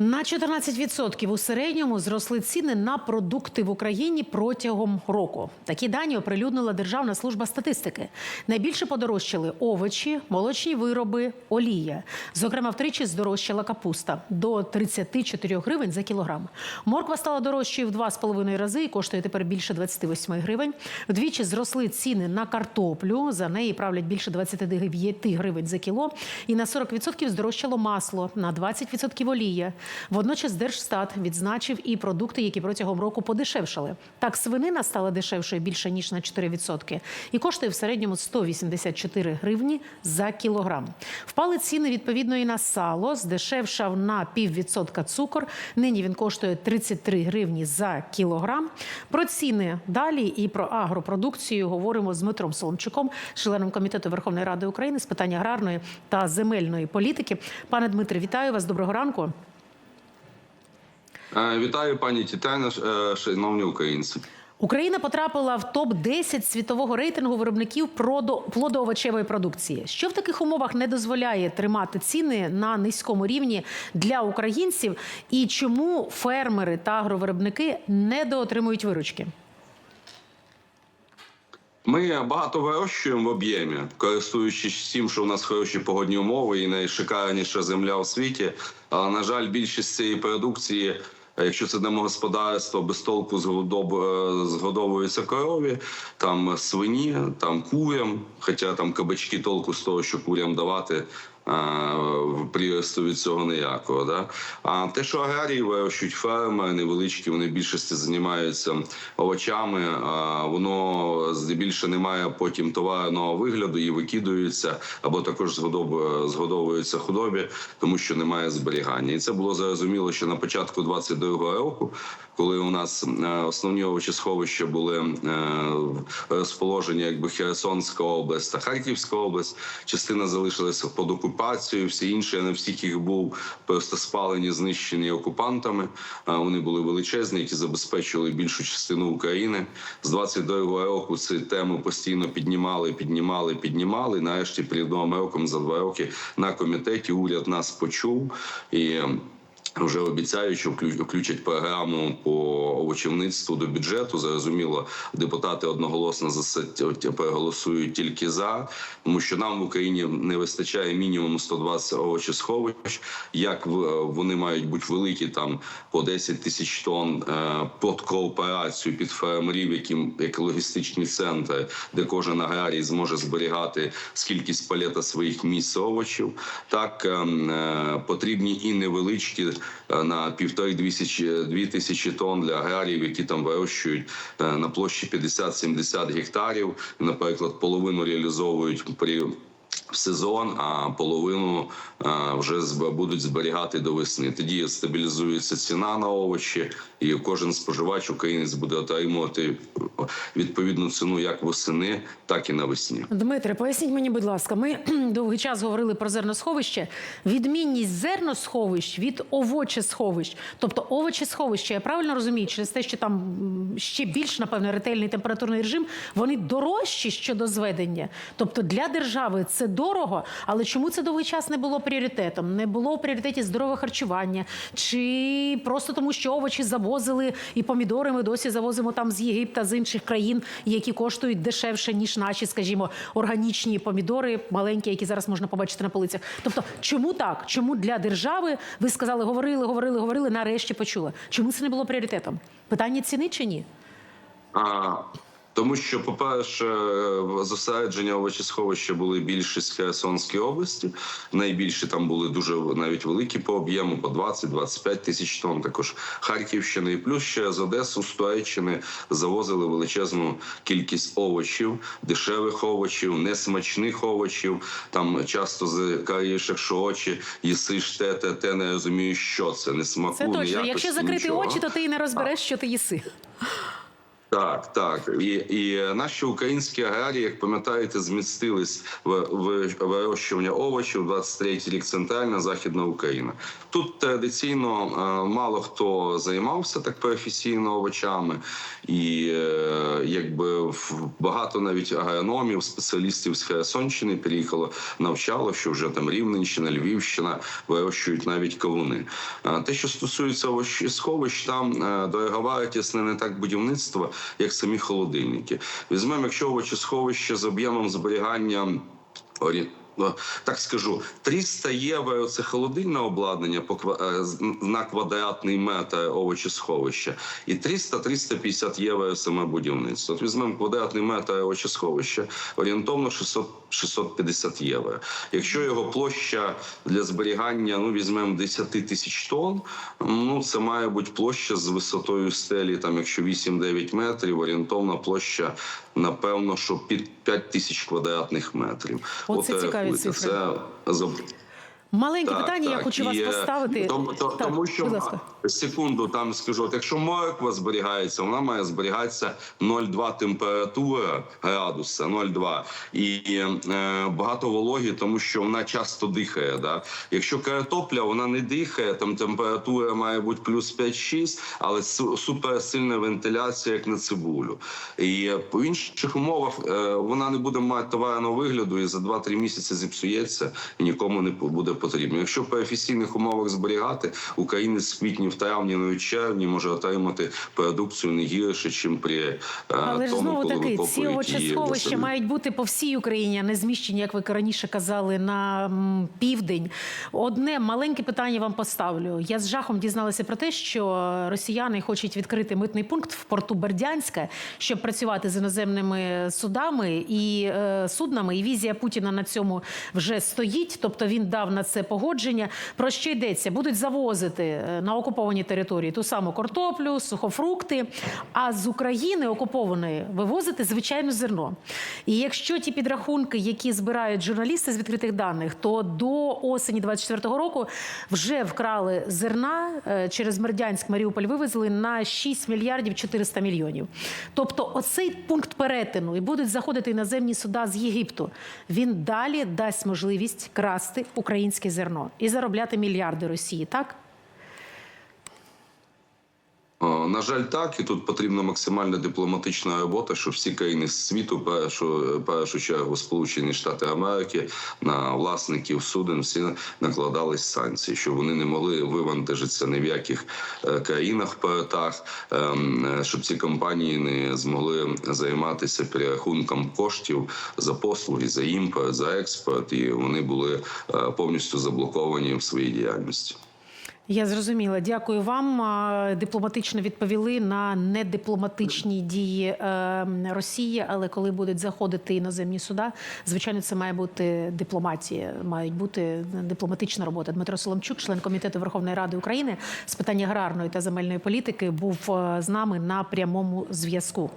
На 14% у середньому зросли ціни на продукти в Україні протягом року. Такі дані оприлюднила Державна служба статистики. Найбільше подорожчали овочі, молочні вироби, олія. Зокрема, втричі здорожчала капуста до 34 гривень за кілограм. Морква стала дорожчою в 2,5 рази і коштує тепер більше 28 гривень. Вдвічі зросли ціни на картоплю. За неї правлять більше 29 гривень за кіло. І на 40% здорожчало масло, на 20% олія. Водночас Держстат відзначив і продукти, які протягом року подешевшали. Так, свинина стала дешевшою більше ніж на 4% і коштує в середньому 184 гривні за кілограм. Впали ціни відповідно і на сало, здешевшав на піввідсотка цукор. Нині він коштує 33 гривні за кілограм. Про ціни далі і про агропродукцію говоримо з Дмитром Соломчуком, членом комітету Верховної Ради України з питань аграрної та земельної політики. Пане Дмитре, вітаю вас. Доброго ранку. Е, Вітаю, пані Тітяна, е, шановні українці. Україна потрапила в топ 10 світового рейтингу виробників плодоовочевої продукції. Що в таких умовах не дозволяє тримати ціни на низькому рівні для українців, і чому фермери та агровиробники недоотримують виручки? Ми багато вирощуємо в об'ємі, користуючись тим, що у нас хороші погодні умови і найшикарніша земля у світі. Але на жаль, більшість цієї продукції, якщо це домогосподарство, без толку е, згодовуються корові, там свині, там курям. Хоча там кабачки толку з того, що курям давати. Е, Приросту від цього ніякого. Да? А те, що аграрії вирощують ферми невеличкі, вони в більшості займаються овочами, а воно здебільше не має потім товарного вигляду і викидаються, або також згодов- згодовуються худобі, тому що немає зберігання. І це було зрозуміло ще на початку 22-го року, коли у нас е, основні овочесховища були е, розположені якби Херсонська область та Харківська область. Частина залишилася під окупацією, всі інші не всіх їх був просто спалені, знищені окупантами. Вони були величезні, які забезпечили більшу частину України. З 22-го року цю тему постійно піднімали, піднімали, піднімали. Нарешті перед новим роком за два роки на комітеті уряд нас почув і. Вже обіцяють, що вклю- включать програму по овочівництву до бюджету. Зрозуміло, депутати одноголосно за це т- тільки за, тому що нам в Україні не вистачає мінімум 120 овочесховищ. Як вони мають бути великі, там по 10 тисяч тонн е, під кооперацію під фермерів, які як логістичні центри, де кожен аграрій зможе зберігати скількись палета своїх місць овочів. Так ем, е, потрібні і невеличкі на півтори дві тисячі, тонн для аграріїв, які там вирощують е, на площі 50-70 гектарів. Наприклад, половину реалізовують при в сезон, а половину вже будуть зберігати до весни. Тоді стабілізується ціна на овочі, і кожен споживач українець буде отримувати відповідну ціну як восени, так і навесні. Дмитре, поясніть мені, будь ласка, ми довгий час говорили про зерносховище. Відмінність зерносховищ від овочесховищ. Тобто овочесховища, я правильно розумію, через те, що там ще більш, напевно, ретельний температурний режим, вони дорожчі щодо зведення. Тобто для держави це дорого, але чому це довгий час не було пріоритетом? Не було в пріоритеті здорове харчування? Чи просто тому, що овочі завозили і помідори ми досі завозимо там з Єгипта, з інших країн, які коштують дешевше, ніж наші, скажімо, органічні помідори, маленькі, які зараз можна побачити на полицях. Тобто, чому так? Чому для держави ви сказали, говорили, говорили, говорили, нарешті почули? Чому це не було пріоритетом? Питання ціни чи ні? Тому що, по-перше, е, зосередження овочесховища були більшість в Херсонській області. Найбільші там були дуже навіть великі по об'єму, по 20-25 тисяч тонн. Також Харківщини. І плюс ще з Одесу, з Туреччини завозили величезну кількість овочів, дешевих овочів, несмачних овочів. Там часто закаєш, якщо очі їсиш те, те, те, не розумієш, що це, не смаку, Це точно. Якщо закрити нічого. очі, то ти і не розбереш, що ти їси. Так, так. І, і наші українські аграрії, як пам'ятаєте, змістились в, в вирощування овочів 23 рік центральна західна Україна. Тут традиційно е, мало хто займався так професійно овочами, і е, якби багато навіть агрономів, спеціалістів з Херсонщини переїхало, навчало, що вже там Рівненщина, Львівщина вирощують навіть кавуни. Е, Те, що стосується овощесховищ, там е, дорогова не так будівництво, як самі холодильники. Візьмемо, якщо овочесховище з об'ємом зберігання. Ну, Так скажу, 300 євро це холодильне обладнання е, на квадратний метр овочесховища, і 300-350 євро саме будівництво. От візьмемо квадратний метр овочесховища, орієнтовно 600, 650 євро. Якщо його площа для зберігання, ну візьмемо 10 тисяч тонн, ну це має бути площа з висотою стелі, там якщо 8-9 метрів, орієнтовна площа, напевно, що під 5 тисяч квадратних метрів. Оце От, цікаві publicação, as, Маленьке так, питання, я хочу вас І, е, поставити. Тому, то- Так, тому що будь ласка. секунду там скажу, от якщо морква зберігається, вона має зберігатися 0,2 температура градуса, 0,2. І е, багато вологі, тому що вона часто дихає. Да? Якщо картопля, вона не дихає, там температура має бути плюс 5-6, але суперсильна вентиляція, як на цибулю. І в інших умовах е, вона не буде мати товарного вигляду і за 2-3 місяці зіпсується і нікому не буде потрібно. Якщо в професійних умовах зберігати, українець в квітні, в травні, навіть червні може отримати продукцію не гірше, ніж при е, Але ж знову коли таки, ці овочесховища мають бути по всій Україні, а не зміщені, як ви раніше казали, на південь. Одне маленьке питання вам поставлю. Я з жахом дізналася про те, що росіяни хочуть відкрити митний пункт в порту Бердянська, щоб працювати з іноземними судами і е, суднами. І візія Путіна на цьому вже стоїть. Тобто він дав на це погодження. Про що йдеться? Будуть завозити е, на окуповані території ту саму картоплю, сухофрукти, а з України окупованої вивозити звичайно зерно. І якщо ті підрахунки, які збирають журналісти з відкритих даних, то до осені 24-го року вже вкрали зерна е, через Мердянськ, Маріуполь вивезли на 6 мільярдів 400 мільйонів. Тобто, оцей пункт перетину і будуть заходити іноземні суда з Єгипту. Він далі дасть можливість красти українське зерно і заробляти мільярди Росії. Так На жаль, так і тут потрібна максимальна дипломатична робота, щоб всі країни світу, першу першу чергу Сполучені Штати Америки, на власників суден всі накладались санкції, щоб вони не могли вивантажитися ні в яких е, країнах портах, ем, е, щоб ці компанії не змогли займатися перерахунком коштів за послуги, за імпорт, за експорт, і вони були е, повністю заблоковані в своїй діяльності. Я зрозуміла. Дякую вам. Дипломатично відповіли на недипломатичні дії е, Росії. Але коли будуть заходити іноземні суда, звичайно, це має бути дипломатія, мають бути дипломатична робота. Дмитро Соломчук, член комітету Верховної Ради України з питань аграрної та земельної політики, був е, з нами на прямому зв'язку.